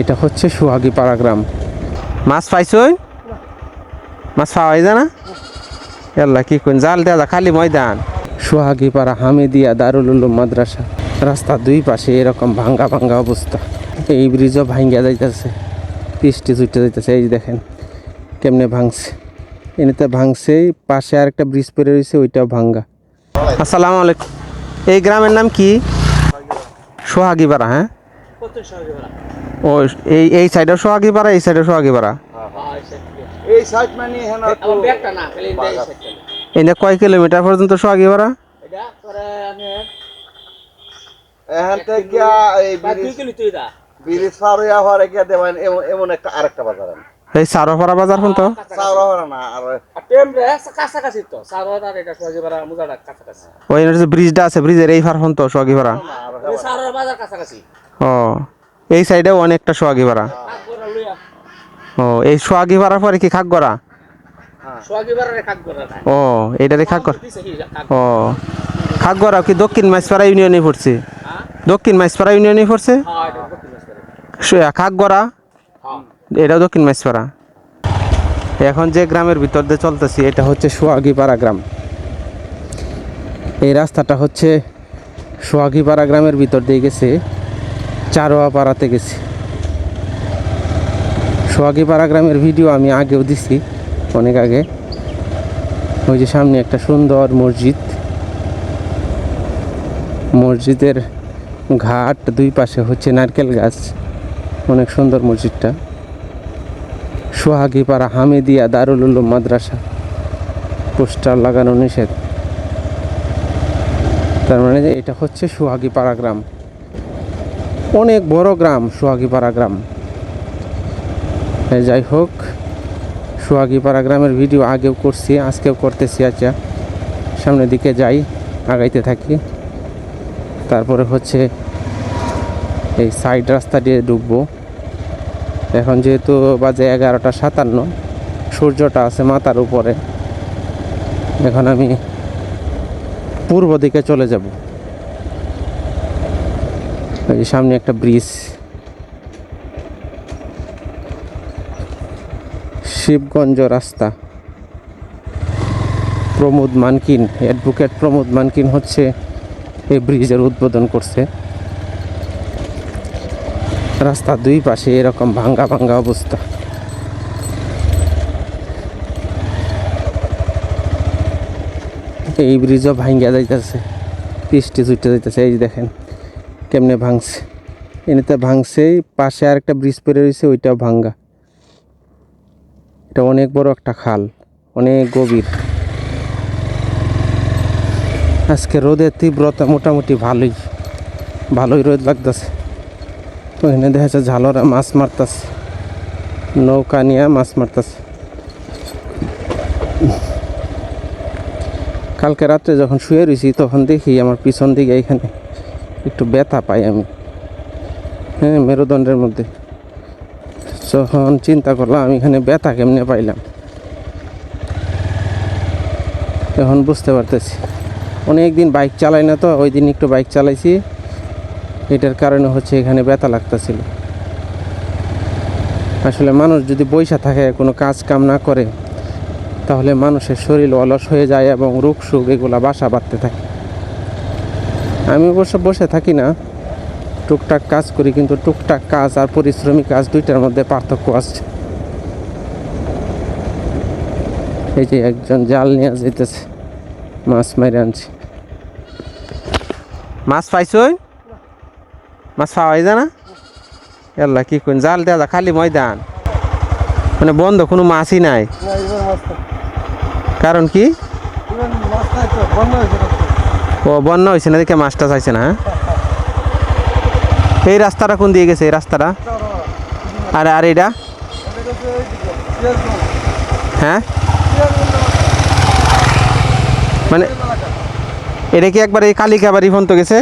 এটা হচ্ছে সুহাগী পাড়া গ্রাম। মাছ পাইছই? মাছ পাওয়াই যায় না? এল্লা কি কোন জাল দেওয়া খালি ময়দান। সুহাগী পাড়া হামিদিয়া দারুল উলুম মাদ্রাসা। রাস্তার দুই পাশে এরকম ভাঙ্গা ভাঙ্গা অবস্থা। এই ব্রিজও ভাঙ্গা যাইতেছে। বৃষ্টি ছুটে যাইতেছে, এই দেখেন কেমনে ভাঙছে। এমনিতে ভাঙছে পাশে আর একটা ব্রিজ পরে রয়েছে ওইটাও ভাঙ্গা। আসসালামু আলাইকুম। এই গ্রামের নাম কি? সোহাগী পাড়া হ্যাঁ? ও এই এই সাইডে সোহাগী পাড়া এই সাইডে সোহাগী পাড়া এই সাইড মানে এনে কয় কিলোমিটার পর্যন্ত সোহাগী পাড়া এখান থেকে ব্রিজ ব্রিজ পার হইয়া হওয়ার এগিয়ে দেবেন এমন এমন একটা আরেকটা বাজার আছে। এই সারোপাড়া বাজার পর্যন্ত চাওড়া হওয়ার না আর কাছাকাছি তো। সারোয়ার এটা সোহাগীপাড়া মুজাটা কাছাকাছি। ওই যে ব্রিজটা আছে ব্রিজের এই পার পর্যন্ত সোহাগী পাড়া ওই বাজার কাছাকাছি। ও এই সাইডেও অনেকটা কাকগড়া লইয়া ও এই সোহাগী পাড়ার পরে কি খাগড়া ও এইটারে খাগড়া ও খাগড়া কি দক্ষিণ মাইসপাড়া ইউনিয়নে পড়ছে? হ্যাঁ? দক্ষিণ মাইসপাড়া ইউনিয়নে পড়ছে? হ্যাঁ খাগড়া হ্যাঁ। এটাও দক্ষিণ মাইসপাড়া। এখন যে গ্রামের ভিতর দিয়ে চলতেছি এটা হচ্ছে সোহাগীপাড়া গ্রাম। এই রাস্তাটা হচ্ছে সোহাগীপাড়া গ্রামের ভিতর দিয়ে গেছে। চারোয়া পাড়াতে গেছে। সোহাগীপাড়া গ্রামের ভিডিও আমি আগেও দিছি, অনেক আগে। ওই যে সামনে একটা সুন্দর মসজিদ। মসজিদের ঘাট দুই পাশে হচ্ছে নারকেল গাছ, অনেক সুন্দর মসজিদটা। সোহাগীপাড়া হামিদিয়া দারুল উলুম মাদ্রাসা, পোস্টার লাগানো নিষেধ। তার মানে এটা হচ্ছে সোহাগীপাড়া গ্রাম। অনেক বড় গ্রাম, সোহাগীপাড়া গ্রাম। যাই হোক, সোহাগীপাড়া গ্রামের ভিডিও আগেও করছি, আজকেও করতেছি আচ্ছা। সামনের দিকে যাই, আগাইতে থাকি। তারপরে হচ্ছে এই সাইড রাস্তা দিয়ে ঢুকবো। এখন যেহেতু বাজে এগারোটা সাতান্ন, সূর্যটা আছে মাথার উপরে। এখন আমি পূর্ব দিকে চলে যাব। এই যে সামনে একটা ব্রিজ। শিবগঞ্জ রাস্তা। প্রমোদ মানকিন অ্যাডভোকেট প্রমোদ মানকিন হচ্ছে এই ব্রিজের উদ্বোধন করছে। রাস্তার দুই পাশে এরকম ভাঙ্গা ভাঙ্গা অবস্থা। এই ব্রিজও ভাঙ্গা যাইতেছে বৃষ্টি ছুটে যাইতেছে, এই দেখেন। কেমনে ভাঙছে? এমনিতে ভাঙছে পাশে আর একটা ব্রিজ পরে রয়েছে, ওইটাও ভাঙ্গা। এটা অনেক বড় একটা খাল, অনেক গভীর। আজকে রোদের তীব্রতা মোটামুটি ভালোই ভালোই রোদ লাগতেছে। ওখানে দেখা যাচ্ছে ঝালরা মাছ মারতাছে, নৌকা নিয়ে মাছ মারতাছে। কালকে রাত্রে যখন শুয়ে রয়েছি, তখন দেখি আমার পিছন দিকে এখানে একটু ব্যথা পাই আমি। হ্যাঁ মেরুদণ্ডের মধ্যে। যখন চিন্তা করলাম আমি এখানে ব্যথা কেমনে পাইলাম? এখন বুঝতে পারতেছি। অনেক দিন বাইক চালাই না তো, ওই দিন একটু বাইক চালাইছি। এটার কারণে হচ্ছে এখানে ব্যথা লাগতেছিল। আসলে মানুষ যদি বৈশা থাকে, কোনো কাজ কাম না করে, তাহলে মানুষের শরীর অলস হয়ে যায় এবং রোগ সুখ এগুলো বাসা বাঁধতে থাকে। আমি অবশ্য বসে থাকি না। টুকটাক কাজ করি কিন্তু টুকটাক কাজ আর পরিশ্রমী কাজ দুইটার মধ্যে পার্থক্য আছে। এই যে একজন জাল নিয়ে যেতেছে মাছ মেরে আনছি। মাছ পাইছই? মাছ পাওয়াই যায় না? এল্লা কি কোন জাল দেওয়া খালি ময়দান। মানে বন্ধ কোনো মাছই নাই। কারণ কি? ও বন্যা হয়েছে না দেখে মাছটা চাইছে না হ্যাঁ? এই রাস্তাটা কোন দিয়ে গেছে এই রাস্তাটা? আর আর এটা? হ্যাঁ? মানে এটা কি একবার এই কালিকাবাড়ি ফোন তো গেছে?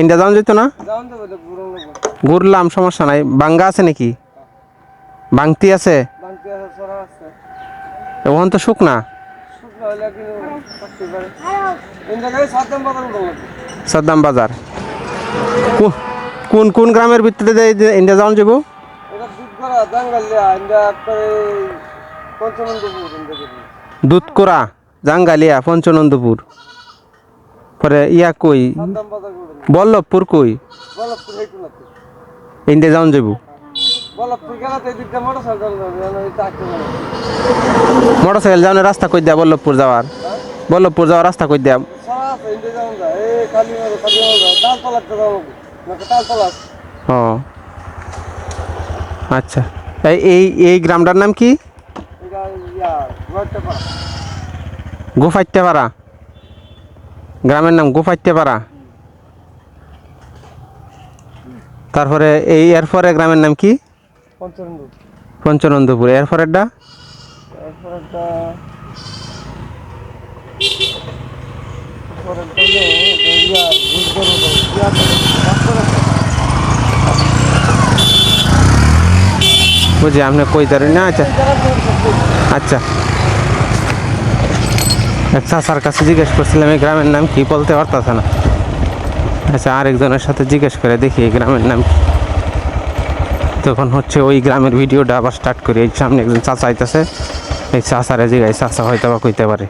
ইন্ডিয়া যাওয়া যেত না? ঘুরলাম সমস্যা নাই। বাঙ্গা আছে নাকি? বাংতি আছে। ওখান তো শুকনা? সাদ্দাম বাজার। কোন কোন গ্রামের ভিতরে ইন্ডিয়া যাওয়া যাব এটা দুধ করা জাঙ্গালিয়া পঞ্চনন্দপুর। পরে ইয়া কই? বল্লভপুর কই? ইন্ডিয়া যাওয়া যাব মোটর সাইকেল যাওয়ার রাস্তা কই দেয়া বল্লভপুর যাওয়ার? বল্লভপুর যাওয়ার রাস্তা কই দেয়া? ও। আচ্ছা। এই এই এই গ্রামটার নাম কি? গোফাইত্যপাড়া গ্রামের নাম গোফাইত্যপাড়া তারপরে এই এরপরে গ্রামের নাম কি? পঞ্চনন্দপুর তারপর একটা বুঝি আপনি কই ধরেন? না আচ্ছা। আচ্ছা। আচ্ছা চাচার কাছে জিজ্ঞেস করছিলাম এই গ্রামের নাম কি? বলতে পারতেছে না। আচ্ছা আরেকজনের সাথে জিজ্ঞেস করে দেখি এই গ্রামের নাম কি? তখন হচ্ছে ওই গ্রামের ভিডিওটা আবার স্টার্ট করি। এই সামনে একজন চাচা আইতেছে। এই চাচারে জিগাই চাচা হয়তো বা কইতে পারে।